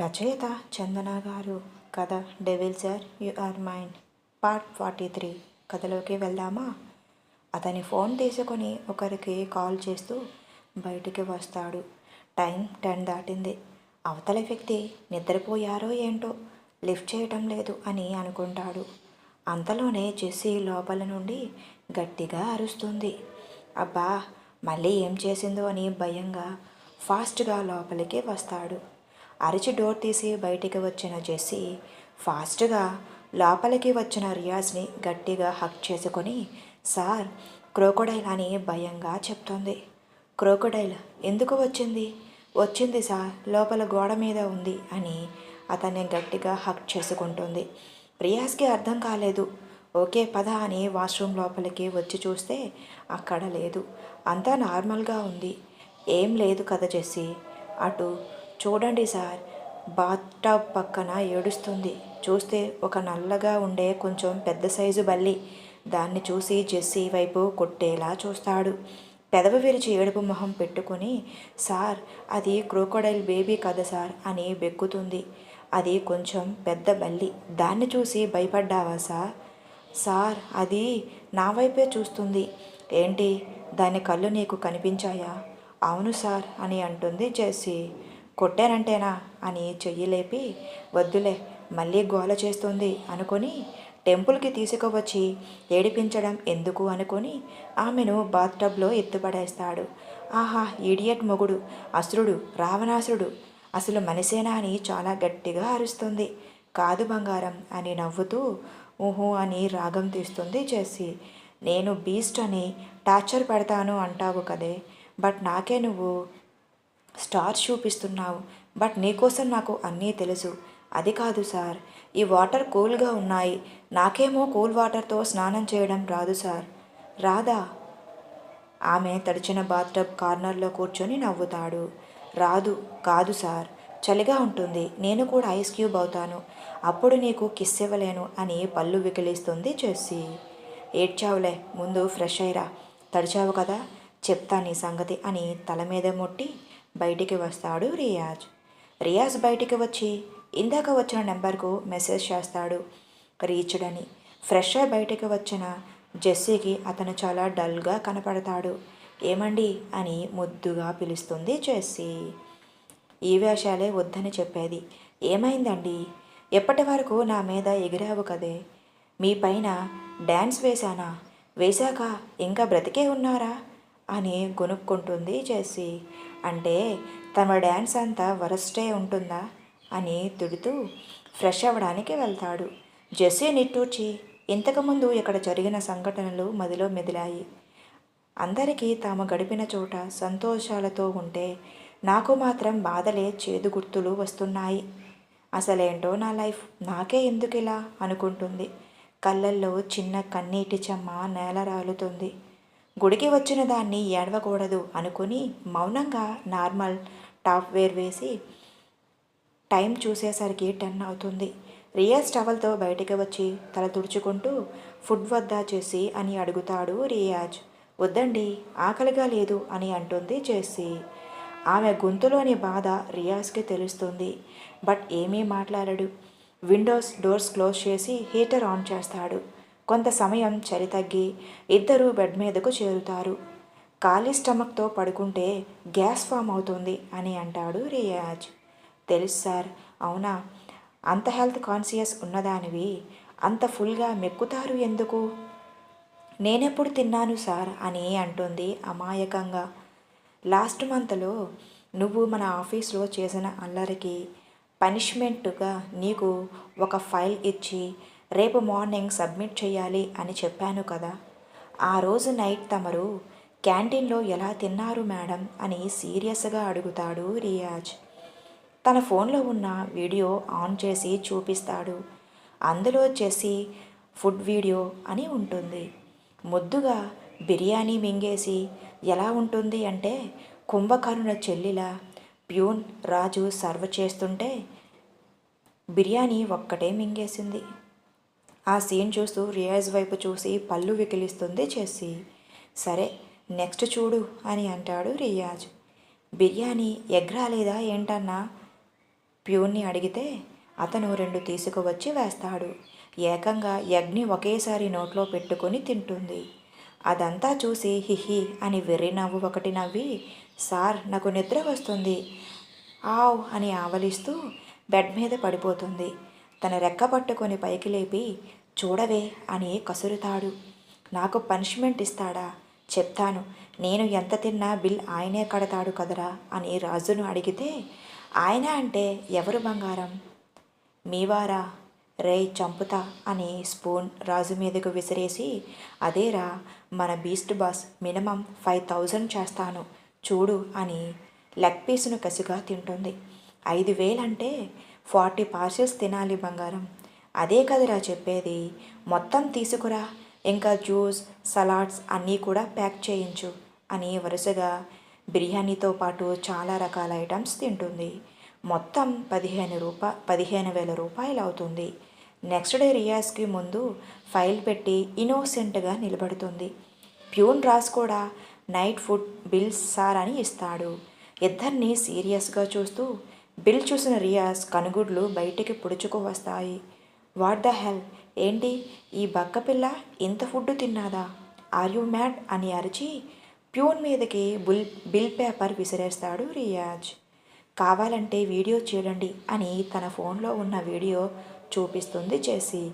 రచయిత చందన గారు. కథ devil sir you are mind part forty three. కథలోకి వెళ్దామా? అతని ఫోన్ తీసుకొని ఒకరికి కాల్ చేస్తూ బయటికి వస్తాడు. టైం టెన్ దాటింది. అవతల వ్యక్తి నిద్రపోయారో ఏంటో లిఫ్ట్ చేయటం లేదు అని అనుకుంటాడు. అంతలోనే జెస్సీ లోపల నుండి గట్టిగా అరుస్తుంది. అబ్బా మళ్ళీ ఏం చేసిందో అని భయంగా ఫాస్ట్గా లోపలికి వస్తాడు. అరిచి డోర్ తీసి బయటికి వచ్చిన జెస్సీ ఫాస్ట్గా లోపలికి వచ్చిన రియాజ్ని గట్టిగా హక్ చేసుకొని సార్ క్రోకోడైల్ అని భయంగా చెప్తుంది. క్రోకోడైల్ ఎందుకు వచ్చింది? వచ్చింది సార్ లోపల గోడ మీద ఉంది అని అతన్ని గట్టిగా హక్ చేసుకుంటుంది. రియాజ్కి అర్థం కాలేదు. ఓకే పద అని వాష్రూమ్ లోపలికి వచ్చి చూస్తే అక్కడ లేదు. అంతా నార్మల్గా ఉంది. ఏం లేదు కదా చేసి అటు చూడండి సార్ బాత్ పక్కన ఏడుస్తుంది. చూస్తే ఒక నల్లగా ఉండే కొంచెం పెద్ద సైజు బల్లి. దాన్ని చూసి జెస్సీ వైపు కొట్టేలా చూస్తాడు. పెదవి విరిచి ఏడుపు మొహం పెట్టుకుని సార్ అది క్రోకోడైల్ బేబీ కదా సార్ అని బెక్కుతుంది. అది కొంచెం పెద్ద బల్లి. దాన్ని చూసి భయపడ్డావా సార్? సార్ అది నా వైపే చూస్తుంది. ఏంటి? దాని కళ్ళు నీకు కనిపించాయా? అవును సార్ అని అంటుంది జెస్సీ. కొట్టానంటేనా అని చెయ్యి లేపి వద్దులే మళ్ళీ గోల చేస్తుంది అనుకొని టెంపుల్కి తీసుకువచ్చి ఏడిపించడం ఎందుకు అనుకొని ఆమెను బాత్టబ్లో ఎత్తుపడేస్తాడు. ఆహా ఈడియట్ మొగుడు అసురుడు రావణాసురుడు అసలు మనిషేనా అని చాలా గట్టిగా అరుస్తుంది. కాదు బంగారం అని నవ్వుతూ ఊహో అని రాగం తీస్తుంది చేసి. నేను బీస్ట్ అని టార్చర్ పెడతాను అంటావు కదే బట్ నాకే నువ్వు స్టార్స్ చూపిస్తున్నావు బట్ నీకోసం నాకు అన్నీ తెలుసు. అది కాదు సార్ ఈ వాటర్ కూల్గా ఉన్నాయి. నాకేమో కూల్ వాటర్తో స్నానం చేయడం రాదు సార్. రాదా? ఆమె తడిచిన బాత్టబ్ కార్నర్లో కూర్చొని నవ్వుతాడు. రాదు కాదు సార్. చలిగా ఉంటుంది. నేను కూడా ఐస్ క్యూబ్ అవుతాను. అప్పుడు నీకు కిస్ ఇవ్వలేను అని పళ్ళు వికిలిస్తుంది చేసి ఏడ్చావులే ముందు ఫ్రెష్ అయ్యిరా. తడిచావు కదా? చెప్తా నీ సంగతి అని తల మీద ముట్టి బయటికి వస్తాడు రియాజ్. రియాజ్ బయటికి వచ్చి ఇందాక వచ్చిన నెంబర్కు మెసేజ్ చేస్తాడు రీచ్డ్ అని ఫ్రెష్ అయి బయటికి వచ్చిన జెస్సీకి అతను చాలా డల్గా కనపడతాడు. ఏమండి? అని ముద్దుగా పిలుస్తుంది జెస్సీ. ఈ వేషాలే వద్దని చెప్పేది. ఏమైందండి? ఎప్పటి వరకు నా మీద ఎగిరావు కదే? మీ పైన డ్యాన్స్ వేశానా? వేశాక ఇంకా బ్రతికే ఉన్నారా? అని గొనుక్కుంటుంది జెస్సీ. అంటే తమ డ్యాన్స్ అంతా వరస్టే ఉంటుందా? అని తిడుతూ ఫ్రెష్ అవ్వడానికి వెళ్తాడు. జెస్సీ నిట్టూర్చి ఇంతకుముందు ఇక్కడ జరిగిన సంఘటనలు మదిలో మెదిలాయి. అందరికీ తాము గడిపిన చోట సంతోషాలతో ఉంటే నాకు మాత్రం బాధలే చేదు గుర్తులు వస్తున్నాయి. అసలేంటో నా లైఫ్ నాకే ఎందుకు ఇలా అనుకుంటుంది. కళ్ళల్లో చిన్న కన్నీటి చెమ్మ నేల రాలుతుంది. గుడికి వచ్చిన దాన్ని ఏడవకూడదు అనుకుని మౌనంగా నార్మల్ టాప్ వేర్ వేసి టైం చూసేసరికి టెన్ అవుతుంది. రియాజ్ టవల్తో బయటికి వచ్చి తల తుడుచుకుంటూ ఫుడ్ వద్దా చేసి అని అడుగుతాడు రియాజ్. వద్దండి ఆకలిగా లేదు అని అంటుంది చేసి. ఆమె గొంతులోని బాధ రియాజ్కి తెలుస్తుంది. బట్ ఏమీ మాట్లాడడు. విండోస్ డోర్స్ క్లోజ్ చేసి హీటర్ ఆన్ చేస్తాడు. కొంత సమయం చలి తగ్గి ఇద్దరు బెడ్ మీదకు చేరుతారు. ఖాళీ స్టమక్తో పడుకుంటే గ్యాస్ ఫామ్ అవుతుంది అని అంటాడు రియాజ్. తెలుసు సార్ అవునా? అంత హెల్త్ కాన్షియస్ ఉన్నదానివి అంత ఫుల్గా మెక్కుతారు ఎందుకు? నేనెప్పుడు తిన్నాను సార్ అని అంటుంది అమాయకంగా. లాస్ట్ మంత్లో నువ్వు మన ఆఫీస్లో చేసిన అల్లరికి పనిష్మెంట్గా నీకు ఒక ఫైల్ ఇచ్చి రేపు మార్నింగ్ సబ్మిట్ చేయాలి అని చెప్పాను కదా. ఆ రోజు నైట్ తమరు క్యాంటీన్లో ఎలా తిన్నారు మేడం అని సీరియస్గా అడుగుతాడు రియాజ్. తన ఫోన్లో ఉన్న వీడియో ఆన్ చేసి చూపిస్తాడు. అందులో చేసి ఫుడ్ వీడియో అని ఉంటుంది. ముద్దుగా బిర్యానీ మింగేసి ఎలా ఉంటుంది అంటే కుంభకర్ణుల చెల్లిలా ప్యూన్ రాజు సర్వ్ చేస్తుంటే బిర్యానీ ఒక్కటే మింగేసింది. ఆ సీన్ చూస్తూ రియాజ్ వైపు చూసి పళ్ళు వికిలిస్తుంది చేసి సరే నెక్స్ట్ చూడు అని అంటాడు రియాజ్. బిర్యానీ ఎగ్ రాలేదా ఏంటన్నా? ప్యూన్ని అడిగితే అతను రెండు తీసుకువచ్చి వేస్తాడు. ఏకంగా యజ్ఞి ఒకేసారి నోట్లో పెట్టుకొని తింటుంది. అదంతా చూసి హిహి అని వెర్రి నవ్వు ఒకటి నవ్వి సార్ నాకు నిద్ర వస్తుంది. ఆవ్ అని ఆవలిస్తూ బెడ్ మీద పడిపోతుంది. తన రెక్క పట్టుకొని పైకి లేపి చూడవే అని కసురుతాడు. నాకు పనిష్మెంట్ ఇస్తాడా? చెప్తాను. నేను ఎంత తిన్నా బిల్ ఆయనే కడతాడు కదరా? అని రాజును అడిగితే ఆయన అంటే ఎవరు బంగారం? మీవారా? రేయ్ చంపుతా అని స్పూన్ రాజు మీదకు విసిరేసి అదేరా మన beast boss minimum five thousand చేస్తాను చూడు అని లెగ్ పీస్ను కసిగా తింటుంది. ఐదు వేలంటే ఫార్టీ పార్సిల్స్ తినాలి బంగారం. అదే కదరా చెప్పేది. మొత్తం తీసుకురా. ఇంకా జ్యూస్ సలాడ్స్ అన్నీ కూడా ప్యాక్ చేయించు అని వరుసగా బిర్యానీతో పాటు చాలా రకాల ఐటమ్స్ తింటుంది. మొత్తం పదిహేను రూపా పదిహేను వేల రూపాయలు అవుతుంది. నెక్స్ట్ డే రియాజ్కి ముందు ఫైల్ పెట్టి ఇన్నోసెంట్గా నిలబడుతుంది. ప్యూన్ రాస్ కూడా నైట్ ఫుడ్ బిల్స్ సార్ అని ఇస్తాడు. ఇద్దరిని సీరియస్గా చూస్తూ బిల్ చూసిన రియాజ్ కనుగుడ్లు బయటికి పుడుచుకు వస్తాయి. What the hell? ఏంటి? ఈ బక్క పిల్ల ఇంత ఫుడ్ తిన్నాదా? Are you mad? అని అరిచి ప్యూన్ మీదకి బుల్ బిల్ పేపర్ విసిరేస్తాడు రియాజ్. కావాలంటే వీడియో చూడండి అని తన ఫోన్లో ఉన్న వీడియో చూపిస్తుంది చేసి.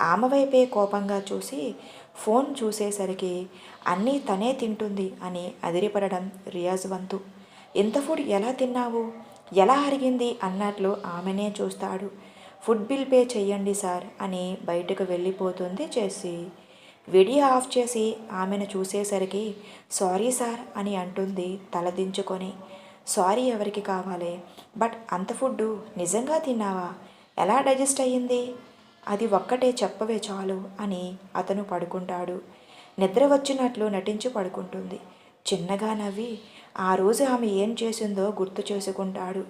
ఆమె వైపే కోపంగా చూసి ఫోన్ చూసేసరికి అన్నీ తనే తింటుంది అని అదిరిపడడం రియాజ్ వంతు. ఇంత ఫుడ్ ఎలా తిన్నావు? ఎలా అరిగింది? అన్నట్లు ఆమెనే చూస్తాడు. ఫుడ్ బిల్ పే చెయ్యండి సార్ అని బయటకు వెళ్ళిపోతుంది చేసి. వీడియో ఆఫ్ చేసి ఆమెను చూసేసరికి సారీ సార్ అని అంటుంది తలదించుకొని. సారీ ఎవరికి కావాలి? బట్ అంత ఫుడ్ నిజంగా తిన్నావా? ఎలా డైజెస్ట్ అయ్యింది? అది ఒక్కటే చెప్పవే చాలు అని అతను పడుకుంటాడు. నిద్ర వచ్చినట్లు నటించి పడుకుంటుంది. చిన్నగా నవ్వి ఆ రోజు ఆమె ఏం చేసిందో గుర్తు చేసుకుంటాడు.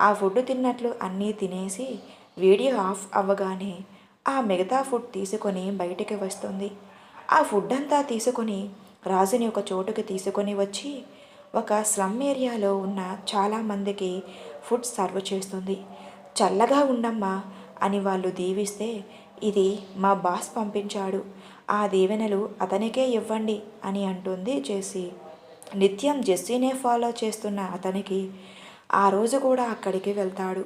ఆ ఫుడ్ తిన్నట్లు అన్నీ తినేసి వీడియో ఆఫ్ అవ్వగానే ఆ మిగతా ఫుడ్ తీసుకొని బయటికి వస్తుంది. ఆ ఫుడ్ అంతా తీసుకొని రాజుని ఒక చోటుకి తీసుకొని వచ్చి ఒక స్లమ్ ఏరియాలో ఉన్న చాలామందికి ఫుడ్ సర్వ్ చేస్తుంది. చల్లగా ఉండమ్మా అని వాళ్ళు దీవిస్తే ఇది మా బాస్ పంపించాడు. ఆ దీవెనలు అతనికే ఇవ్వండి అని అంటుంది జెస్సీ. నిత్యం జెస్సీనే ఫాలో చేస్తున్న అతనికి ఆ రోజు కూడా అక్కడికి వెళ్తాడు.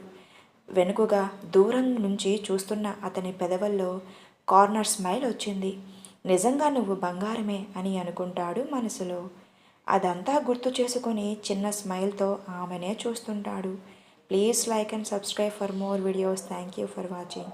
వెనుకగా దూరం నుంచి చూస్తున్న అతని పెదవుల్లో కార్నర్ స్మైల్ వచ్చింది. నిజంగా నువ్వు బంగారమే అని అనుకుంటాడు మనసులో. అదంతా గుర్తు చేసుకొని చిన్న స్మైల్తో ఆమెనే చూస్తుంటాడు. Please like and subscribe for more videos. Thank you for watching.